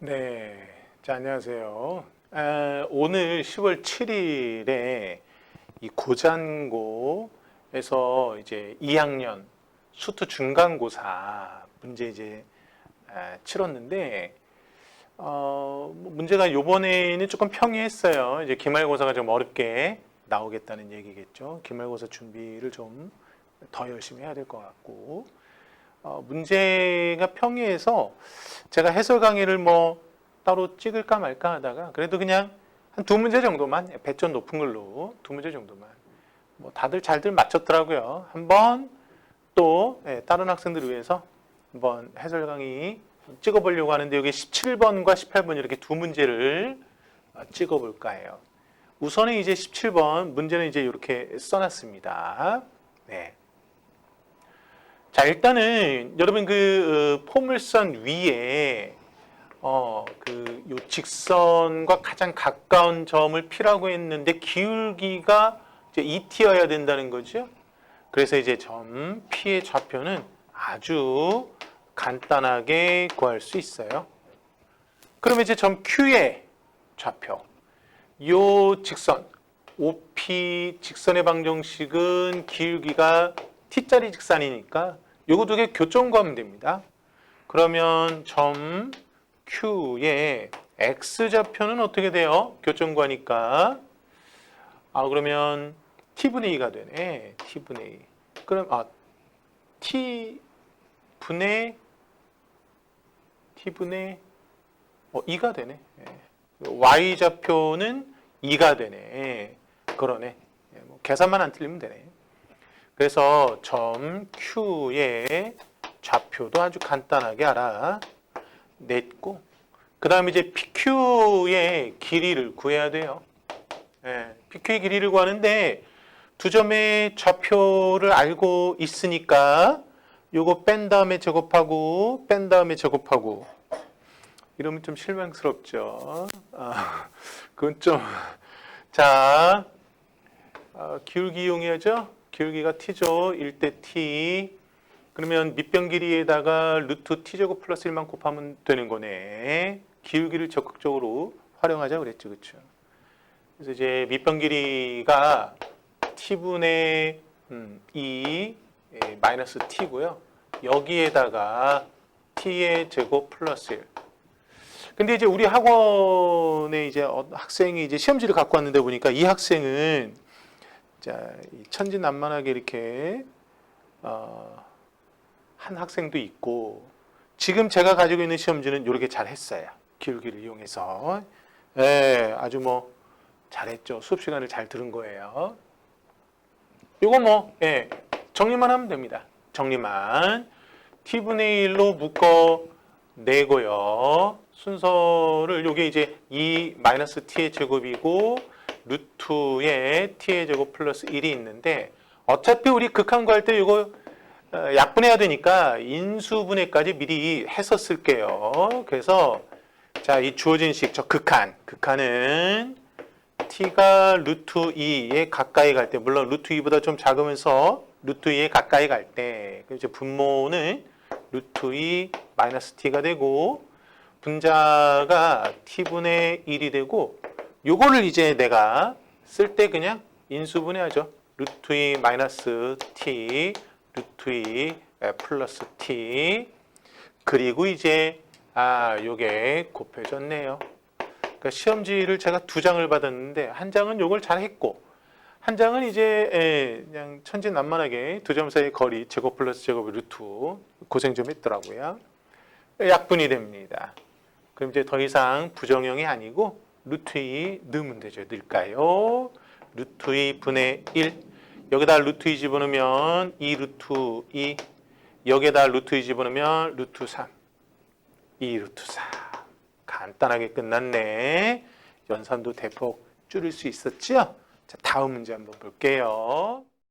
네, 자, 안녕하세요. 아, 오늘 10월 7일에 이 고잔고에서 이제 2학년 수투 중간고사 문제 이제 아, 치렀는데 어, 뭐 문제가 요번에는 조금 평이했어요. 이제 기말고사가 좀 어렵게 나오겠다는 얘기겠죠. 기말고사 준비를 좀 더 열심히 해야 될 것 같고 어, 문제가 평이해서 제가 해설 강의를 뭐 따로 찍을까 말까 하다가 그래도 그냥 한 두 문제 정도만 배점 높은 걸로 두 문제 정도만 뭐 다들 잘들 맞췄더라고요. 한번 또 예, 다른 학생들을 위해서 한번 해설 강의 찍어보려고 하는데 여기 17번과 18번 이렇게 두 문제를 어, 찍어볼까 해요. 우선은 이제 17번 문제는 이제 이렇게 써놨습니다. 네. 자 일단은 여러분 그 어, 포물선 위에 어 그 요 직선과 가장 가까운 점을 P라고 했는데 기울기가 이제 2t여야 된다는 거죠. 그래서 이제 점 P의 좌표는 아주 간단하게 구할 수 있어요. 그러면 이제 점 Q의 좌표 요 직선 OP 직선의 방정식은 기울기가 t짜리 직선이니까 요거 두 개 교점 구하면 됩니다. 그러면 점 Q의 x좌표는 어떻게 돼요? 교점 구하니까 아 그러면 t분의 2가 되네. t분의 2. 그럼 아 t 분의 t분의 어 2가 되네. 예. y좌표는 2가 되네. 그러네. 예, 뭐 계산만 안 틀리면 되네. 그래서 점 Q의 좌표도 아주 간단하게 알아냈고 그 다음에 이제 PQ의 길이를 구해야 돼요. 예, PQ의 길이를 구하는데 두 점의 좌표를 알고 있으니까 요거 뺀 다음에 제곱하고 뺀 다음에 제곱하고 이러면 좀 실망스럽죠. 아, 그건 좀 자, 아, 기울기 이용해야죠. 기울기가 t죠. 1대 t. 그러면 밑변 길이에다가 루트 t제곱 플러스 1만 곱하면 되는 거네. 기울기를 적극적으로 활용하자 그랬죠. 그렇죠? 그래서 이제 밑변 길이가 t분의 음, 2 예, 마이너스 t고요. 여기에다가 t의 제곱 플러스 1. 근데 이제 우리 학원에 이제 어- 학생이 이제 시험지를 갖고 왔는데 보니까 이 학생은 자, 이 천진난만하게 이렇게 어, 한 학생도 있고 지금 제가 가지고 있는 시험지는 이렇게 잘 했어요. 기울기를 이용해서. 예, 아주 뭐 잘했죠. 수업 시간을 잘 들은 거예요. 이거 뭐 예, 정리만 하면 됩니다. 정리만 t분의 1로 묶어 내고요. 순서를 요게 이제 2 마이너스 t의 제곱이고 루트에 t의 제곱 플러스 1이 있는데 어차피 우리 극한 구할 때 이거 어, 약분해야 되니까 인수분해까지 미리 했었을게요. 그래서 자, 이 주어진 식, 저 극한, 극한은 t가 루트 2에 가까이 갈 때, 물론 루트 2보다 좀 작으면서 루트 2에 가까이 갈 때, 이제 분모는 루트 2 마이너스 t가 되고, 분자가 t분의 1이 되고, 요거를 이제 내가 쓸 때 그냥 인수분해하죠. 루트 2 마이너스 t, 루트 2 플러스 t, 그리고 이제 아 요게 곱해졌네요. 그러니까 시험지를 제가 두 장을 받았는데 한 장은 요걸 잘 했고 한 장은 이제 예, 그냥 천진난만하게 두 점 사이의 거리 제곱 플러스 제곱 루트 고생 좀 했더라고요. 약분이 됩니다. 그럼 이제 더 이상 부정형이 아니고 루트 2 넣으면 되죠. 넣을까요? 루트 2 분의 1 여기다 루트 2 집어넣으면 2 루트 2 여기에다 루트 2 집어넣으면 루트 3 2 루트 4 간단하게 끝났네. 연산도 대폭 줄일 수 있었죠? 자, 다음 문제 한번 볼게요.